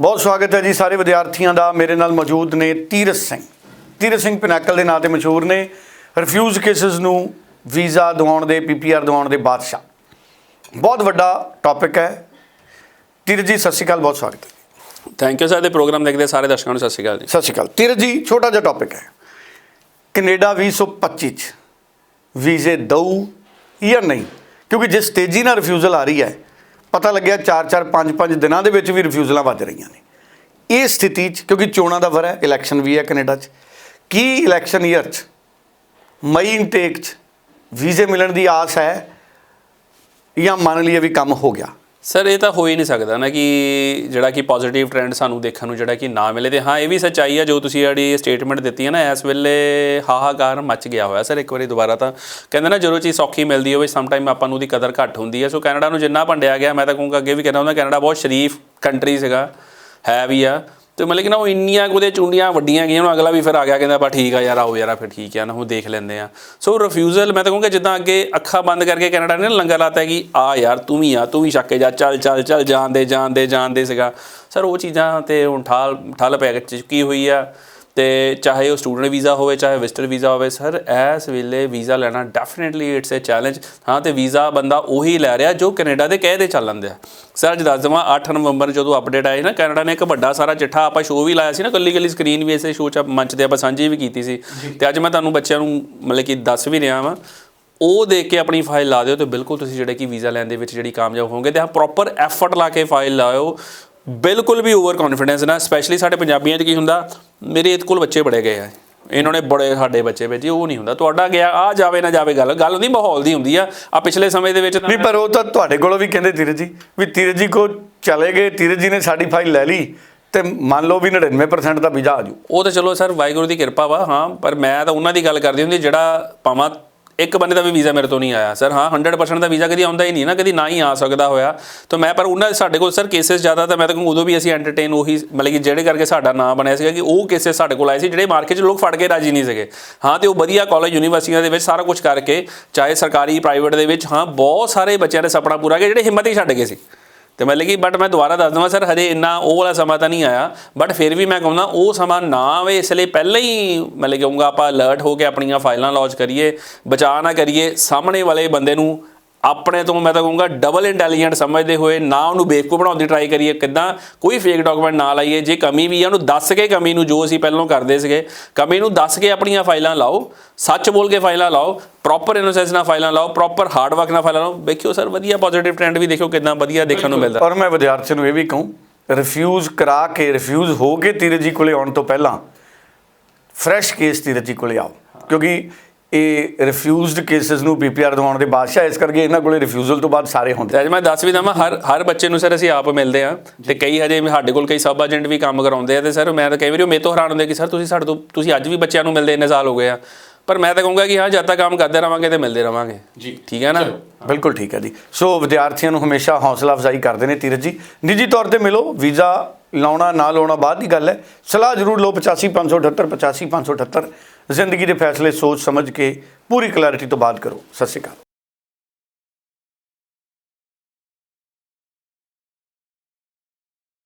ਬਹੁਤ ਸਵਾਗਤ ਹੈ ਜੀ ਸਾਰੇ ਵਿਦਿਆਰਥੀਆਂ ਦਾ ਮੇਰੇ ਨਾਲ ਮੌਜੂਦ ਨੇ ਤੀਰਥ ਸਿੰਘ। ਤੀਰਥ ਸਿੰਘ ਪਿਨਾਕਲ ਦੇ ਨਾਂ ਤੇ ਮਸ਼ਹੂਰ ਨੇ। ਰਿਫਿਊਜ਼ ਕੇਸਸ ਨੂੰ ਵੀਜ਼ਾ ਦਿਵਾਉਣ ਦੇ ਪੀਪੀਆਰ ਦਿਵਾਉਣ ਦੇ ਬਾਦਸ਼ਾਹ। ਬਹੁਤ ਵੱਡਾ ਟੌਪਿਕ ਹੈ। ਤੀਰਥ ਜੀ ਸਤਿ ਸ਼੍ਰੀ ਅਕਾਲ ਬਹੁਤ ਸਵਾਗਤ ਹੈ। ਥੈਂਕ ਯੂ ਸਰ ਦੇ ਪ੍ਰੋਗਰਾਮ ਦੇਖਦੇ ਸਾਰੇ ਦਰਸ਼ਕਾਂ ਨੂੰ ਸਤਿ ਸ਼੍ਰੀ ਅਕਾਲ ਜੀ। ਸਤਿ ਸ਼੍ਰੀ ਅਕਾਲ। ਤੀਰਥ ਜੀ ਛੋਟਾ ਜਿਹਾ ਟੌਪਿਕ ਹੈ। ਕੈਨੇਡਾ 2025 ਚ ਵੀਜ਼ੇ ਦਊ ਜਾਂ ਨਹੀਂ? ਕਿਉਂਕਿ ਜਿਸ ਤੇਜ਼ੀ ਨਾਲ ਰਿਫਿਊਜ਼ਲ ਆ ਰਹੀ ਹੈ ਪਤਾ ਲੱਗਿਆ 4-4 5-5 ਦਿਨਾਂ ਦੇ ਵਿੱਚ ਵੀ ਰਿਫਿਊਜ਼ਲਾਂ ਵੱਜ ਰਹੀਆਂ ਨੇ। ਇਹ ਸਥਿਤੀ 'ਚ, ਕਿਉਂਕਿ ਚੋਣਾਂ ਦਾ ਵਰ ਹੈ, ਇਲੈਕਸ਼ਨ ਵੀ ਹੈ ਕੈਨੇਡਾ 'ਚ। ਕੀ ਇਲੈਕਸ਼ਨ ਈਅਰ 'ਚ, ਮਈ ਇਨਟੇਕ 'ਚ ਵੀਜ਼ੇ ਮਿਲਣ ਦੀ ਆਸ ਹੈ ਜਾਂ ਮੰਨ ਲਈਏ ਵੀ ਕੰਮ ਹੋ ਗਿਆ? ਸਰ, ਇਹ ਤਾਂ ਹੋ ਹੀ ਨਹੀਂ ਸਕਦਾ ਨਾ ਕਿ ਜਿਹੜਾ ਕਿ ਪੋਜ਼ਿਟਿਵ ਟ੍ਰੈਂਡ ਸਾਨੂੰ ਦੇਖਣ ਨੂੰ ਜਿਹੜਾ ਕਿ ਨਾ ਮਿਲੇ। ਤੇ ਹਾਂ, ਇਹ ਵੀ ਸੱਚਾਈ ਆ, ਜੋ ਤੁਸੀਂ ਜਿਹੜੀ ਸਟੇਟਮੈਂਟ ਦਿੱਤੀ ਹੈ ਨਾ, ਇਸ ਵੇਲੇ ਹਾਹਾਕਾਰ ਮਚ ਗਿਆ ਹੋਇਆ। ਸਰ, ਇੱਕ ਵਾਰੀ ਦੁਬਾਰਾ ਤਾਂ ਕਹਿੰਦੇ ਨਾ, ਜਦੋਂ ਚੀਜ਼ ਸੌਖੀ ਮਿਲਦੀ ਹੋਵੇ ਸਮ ਟਾਈਮ ਆਪਾਂ ਨੂੰ ਉਹਦੀ ਕਦਰ ਘੱਟ ਹੁੰਦੀ ਹੈ ਸੋ ਕੈਨੇਡਾ ਨੂੰ ਜਿੰਨਾ ਭੰਡਿਆ ਗਿਆ, ਮੈਂ ਤਾਂ ਕਹੂੰਗਾ ਅੱਗੇ ਵੀ ਕਹਿੰਦਾ ਹੁੰਦਾ, ਕੈਨੇਡਾ ਬਹੁਤ ਸ਼ਰੀਫ ਕੰਟਰੀ ਸੀਗਾ, ਹੈ ਵੀ ਆ। ਤੇ ਮਤਲਬ ਕਿ ਨਾ ਉਹ ਇੰਨੀਆਂ ਕੁ ਉਹਦੇ ਚੁੰਡੀਆਂ ਵੱਡੀਆਂ ਗਈਆਂ ਹੁਣ ਅਗਲਾ ਵੀ ਫਿਰ ਆ ਗਿਆ, ਕਹਿੰਦਾ ਬਾ ਠੀਕ ਆ ਯਾਰ, ਆਓ ਯਾਰ, ਫਿਰ ਠੀਕ ਆ, ਨਾ ਉਹ ਦੇਖ ਲੈਂਦੇ ਆ। ਸੋ ਰਿਫਿਊਜ਼ਲ ਮੈਂ ਤਾਂ ਕਹੂੰਗਾ ਜਿੱਦਾਂ ਅੱਗੇ ਅੱਖਾਂ ਬੰਦ ਕਰਕੇ ਕੈਨੇਡਾ ਨੇ ਨਾ ਲੰਗਰ ਲਾਤਾ ਕਿ, ਆ ਯਾਰ, ਤੂੰ ਵੀ ਆ, ਤੂੰ ਵੀ ਛੱਕੇ ਜਾ, ਚੱਲ ਚੱਲ ਚੱਲ ਜਾਣਦੇ ਜਾਣਦੇ ਜਾਣਦੇ ਸੀਗਾ। ਸਰ ਉਹ ਚੀਜ਼ਾਂ ਤੇ ਹੁਣ ਠਾਲ, ਠੱਲ ਪੈ ਚੁੱਕੀ ਹੋਈ ਆ। ਤੇ ਚਾਹੇ ਉਹ ਸਟੂਡੈਂਟ ਵੀਜ਼ਾ ਹੋਵੇ ਚਾਹੇ ਵਿਜ਼ਟਰ ਵੀਜ਼ਾ ਹੋਵੇ ਸਰ ਇਸ ਵੇਲੇ ਵੀਜ਼ਾ ਲੈਣਾ ਡੈਫੀਨਿਟਲੀ ਇਟਸ ਅ ਚੈਲੰਜ ਹਾਂ ਤੇ ਵੀਜ਼ਾ ਬੰਦਾ ਉਹੀ ਲੈ ਰਿਹਾ ਜੋ ਕੈਨੇਡਾ ਦੇ ਕਹਿ ਦੇ ਚੱਲਣ ਦਿਆ ਸਰ ਅੱਜ ਦੱਸ ਦੇਵਾਂ 8 ਨਵੰਬਰ ਜਦੋਂ ਅਪਡੇਟ ਆਈ ਨਾ ਕੈਨੇਡਾ ਨੇ ਇੱਕ ਵੱਡਾ ਸਾਰਾ ਚਿੱਠਾ ਆਪਾਂ ਸ਼ੋਅ ਵੀ ਲਾਇਆ ਸੀ ਨਾ ਕੱਲੀ ਕੱਲੀ ਸਕਰੀਨ ਵੀ ਇਸੇ ਸ਼ੋਅ 'ਚ ਮੰਚ ਤੇ ਆਪਾਂ ਸਾਂਝੀ ਵੀ ਕੀਤੀ ਸੀ। ਤੇ ਅੱਜ ਮੈਂ ਤੁਹਾਨੂੰ ਬੱਚਿਆਂ ਨੂੰ ਮਤਲਬ ਕਿ ਦੱਸ ਵੀ ਰਿਹਾ ਵਾਂ ਉਹ ਦੇਖ ਕੇ ਆਪਣੀ ਫਾਈਲ ਲਾ ਦਿਓ ਤੇ ਬਿਲਕੁਲ ਤੁਸੀਂ ਜਿਹੜੇ ਕਿ ਵੀਜ਼ਾ ਲੈਣ ਦੇ ਵਿੱਚ ਜਿਹੜੀ ਕਾਮਯਾਬ ਹੋਵੋਗੇ ਤੇ ਹਾਂ ਪ੍ਰੋਪਰ ਐਫਰਟ ਲਾ ਕੇ ਫਾਈਲ ਲਾਓ ਬਿਲਕੁਲ ਵੀ ਓਵਰ ਕੌਨਫੀਡੈਂਸ ਨਾ ਸਪੈਸ਼ਲੀ ਸਾਡੇ ਪੰਜਾਬੀਆਂ 'ਚ ਕੀ ਹੁੰਦਾ ਮੇਰੇ ਇਹਦੇ ਕੋਲ ਬੱਚੇ ਬੜੇ ਗਏ ਆ। ਇਹਨਾਂ ਨੇ ਬੜੇ ਸਾਡੇ ਬੱਚੇ ਭੇਜੇ ਉਹ ਨਹੀਂ ਹੁੰਦਾ ਤੁਹਾਡਾ ਗਿਆ ਆ ਜਾਵੇ ਨਾ ਜਾਵੇ ਗੱਲ ਗੱਲ ਨਹੀਂ ਮਾਹੌਲ ਦੀ ਹੁੰਦੀ ਆ ਆ ਪਿਛਲੇ ਸਮੇਂ ਦੇ ਵਿੱਚ ਨਹੀਂ ਪਰ ਉਹ ਤਾਂ ਤੁਹਾਡੇ ਕੋਲੋਂ ਵੀ ਕਹਿੰਦੇ ਤੀਰਜ ਜੀ ਵੀ ਤੀਰਜ ਜੀ ਕੋ ਚਲੇ ਗਏ ਤੀਰਜ ਜੀ ਨੇ ਸਾਡੀ ਫਾਈਲ ਲੈ ਲਈ ਤੇ ਮੰਨ ਲਓ ਵੀ 99% ਦਾ ਵੀਜ਼ਾ ਆ ਜੂ। ਉਹ ਤਾਂ ਚਲੋ ਸਰ ਵਾਹਿਗੁਰੂ ਦੀ ਕਿਰਪਾ ਵਾ ਹਾਂ ਪਰ ਮੈਂ ਤਾਂ ਉਹਨਾਂ ਦੀ ਗੱਲ ਕਰਦੀ ਹੁੰਦੀ ਜਿਹੜਾ ਭਾਵਾਂ ਇੱਕ ਬੰਦੇ ਦਾ ਵੀ ਵੀਜ਼ਾ ਮੇਰੇ ਤੋਂ ਨਹੀਂ ਆਇਆ। ਸਰ, ਹਾਂ 100% ਦਾ ਵੀਜ਼ਾ ਕਦੀ ਆਉਂਦਾ ਹੀ ਨਹੀਂ ਨਾ, ਕਦੀ ਨਾ ਹੀ ਆ ਸਕਦਾ ਹੋਇਆ। ਤਾਂ ਮੈਂ, ਪਰ ਉਹਨਾਂ ਸਾਡੇ ਕੋਲ, ਸਰ ਕੇਸਸ ਜ਼ਿਆਦਾ ਤਾਂ ਮੈਂ ਤਾਂ ਉਦੋਂ ਵੀ ਅਸੀਂ ਐਂਟਰਟੇਨ ਉਹੀ, ਮਤਲਬ ਕਿ ਜਿਹੜੇ ਕਰਕੇ ਸਾਡਾ ਨਾਮ ਬਣਿਆ ਸੀਗਾ ਕਿ ਉਹ ਕੇਸਸ ਸਾਡੇ ਕੋਲ ਆਏ ਸੀ, ਜਿਹੜੇ ਮਾਰਕੀਟ 'ਚ ਲੋਕ ਫੜ ਕੇ ਰਾਜੀ ਨਹੀਂ ਸੀਗੇ। ਹਾਂ, ਤੇ ਉਹ ਵਧੀਆ ਕਾਲਜ ਯੂਨੀਵਰਸਿਟੀਆਂ ਦੇ ਵਿੱਚ ਸਾਰਾ ਕੁਝ ਕਰਕੇ, ਚਾਹੇ ਸਰਕਾਰੀ ਪ੍ਰਾਈਵੇਟ ਦੇ ਵਿੱਚ, ਹਾਂ, ਬਹੁਤ ਸਾਰੇ ਬੱਚਿਆਂ ਦੇ ਸੁਪਨਾ ਪੂਰਾ ਕੀਤਾ ਜਿਹੜੇ ਹਿੰਮਤ ਹੀ ਛੱਡ ਗਏ ਸੀ। ਤੇ ਮਤਲਬ ਕਿ ਬਟ ਮੈਂ ਦੁਬਾਰਾ ਦੱਸ ਦਵਾਂ ਸਰ, ਹਜੇ ਇੰਨਾ ਉਹ ਵਾਲਾ ਸਮਾਂ ਤਾਂ ਨਹੀਂ ਆਇਆ ਬਟ ਫਿਰ ਵੀ ਮੈਂ ਕਹੂੰਦਾ ਉਹ ਸਮਾਂ ਨਾ ਆਵੇ, ਇਸ ਲਈ ਪਹਿਲਾਂ ਹੀ ਮਤਲਬ ਕਹੂੰਗਾ, ਆਪਾਂ ਅਲਰਟ ਹੋ ਕੇ ਆਪਣੀਆਂ ਫਾਈਲਾਂ ਲੌਂਚ ਕਰੀਏ ਬਚਾ ਨਾ ਕਰੀਏ, ਸਾਹਮਣੇ ਵਾਲੇ ਬੰਦੇ ਨੂੰ ਆਪਣੇ ਤੋਂ ਮੈਂ ਤਾਂ ਕਹੂੰਗਾ ਡਬਲ ਇੰਟੈਲੀਜੈਂਟ ਸਮਝਦੇ ਹੋਏ ਨਾ ਉਹਨੂੰ ਬੇਵਕੂਫ ਬਣਾਉਣ ਦੀ ਟਰਾਈ ਕਰੀਏ, ਕਿੱਦਾਂ ਕੋਈ ਫੇਕ ਡਾਕੂਮੈਂਟ ਨਾ ਲਾਈਏ, ਜੇ ਕਮੀ ਵੀ ਆ, ਉਹਨੂੰ ਦੱਸ ਕੇ ਕਮੀ ਨੂੰ ਜੋ ਅਸੀਂ ਪਹਿਲਾਂ ਕਰਦੇ ਸੀਗੇ, ਕਮੀ ਨੂੰ ਦੱਸ ਕੇ ਆਪਣੀਆਂ ਫਾਈਲਾਂ ਲਾਓ, ਸੱਚ ਬੋਲ ਕੇ ਫਾਈਲਾਂ ਲਾਓ ਪ੍ਰੋਪਰ ਇਨੋਸੈਂਸ ਨਾਲ ਫਾਈਲਾਂ ਲਾਓ ਪ੍ਰੋਪਰ ਹਾਰਡ ਵਰਕ ਨਾਲ ਫਾਈਲਾਂ ਲਾਓ, ਵੇਖਿਓ ਸਰ, ਵਧੀਆ ਪੋਜ਼ਿਟਿਵ ਟ੍ਰੈਂਡ ਵੀ ਦੇਖਿਓ ਕਿੰਨਾ ਵਧੀਆ ਦੇਖਣ ਨੂੰ ਮਿਲਦਾ। ਔਰ ਮੈਂ ਵਿਦਿਆਰਥੀਆਂ ਨੂੰ ਇਹ ਵੀ ਕਹੂੰ ਰਿਫਿਊਜ਼ ਕਰਾ ਕੇ ਰਿਫਿਊਜ਼ ਹੋ ਕੇ ਤੀਰਜ ਜੀ ਕੋਲੇ ਆਉਣ ਤੋਂ ਪਹਿਲਾਂ ਫਰੈਸ਼ ਕੇਸ ਤੀਰਜ ਜੀ ਕੋਲੇ ਆਓ, ਕਿਉਂਕਿ ਇਹ ਰਿਫਿਊਜ਼ਡ ਕੇਸਸ ਨੂੰ ਪੀਪੀਆਰ ਦਿਵਾਉਣ ਦੇ ਬਾਦਸ਼ਾਹ ਇਸ ਕਰਕੇ ਇਹਨਾਂ ਕੋਲੇ ਰਿਫਿਊਜ਼ਲ ਤੋਂ ਬਾਅਦ ਸਾਰੇ ਹੁੰਦੇ ਤੇ ਅੱਜ ਮੈਂ ਦੱਸ ਵੀ ਦਵਾਂ ਹਰ ਹਰ ਬੱਚੇ ਨੂੰ ਸਰ ਅਸੀਂ ਆਪ ਮਿਲਦੇ ਆ ਤੇ ਕਈ ਹਜੇ ਸਾਡੇ ਕੋਲ ਕਈ ਸਬ ਏਜੰਟ ਵੀ ਕੰਮ ਕਰਾਉਂਦੇ ਆ ਤੇ ਸਰ ਮੈਂ ਤਾਂ ਕਈ ਵਾਰੀ ਉਹ ਮੇਰੇ ਤੋਂ ਹੈਰਾਨ ਹੁੰਦੇ ਕਿ ਸਰ ਤੁਸੀਂ ਸਾਡੇ ਤੋਂ ਤੁਸੀਂ ਅੱਜ ਵੀ ਬੱਚਿਆਂ ਨੂੰ ਮਿਲਦੇ ਇੰਨੇ ਸਾਲ ਹੋ ਗਏ ਆ। ਪਰ ਮੈਂ ਤਾਂ ਕਹੂੰਗਾ ਕਿ ਹਾਂ ਜਦ ਤੱਕ ਕੰਮ ਕਰਦੇ ਰਵਾਂਗੇ ਤੇ ਮਿਲਦੇ ਰਵਾਂਗੇ। ਜੀ। ਠੀਕ ਹੈ ਨਾ? ਬਿਲਕੁਲ ਠੀਕ ਹੈ ਜੀ। ਸੋ ਵਿਦਿਆਰਥੀਆਂ ਨੂੰ ਹਮੇਸ਼ਾ ਹੌਸਲਾ ਅਫਜ਼ਾਈ ਕਰਦੇ ਨੇ ਤੀਰਜ ਜੀ। ਨਿੱਜੀ ਤੌਰ ਤੇ ਮਿਲੋ ਵੀਜ਼ਾ ਲਾਉਣਾ ਨਾ ਲਾਉਣਾ ਬਾਅਦ ਦੀ ਗੱਲ ਹੈ। ਸਲਾਹ ਜ਼ਰੂਰ ਲਓ 85578 85578 ਜ਼ਿੰਦਗੀ ਦੇ ਫੈਸਲੇ ਸੋਚ ਸਮਝ ਕੇ ਪੂਰੀ ਕਲੈਰਿਟੀ ਤੋਂ ਬਾਅਦ ਕਰੋ। ਸਤਿ ਸ਼੍ਰੀ ਅਕਾਲ।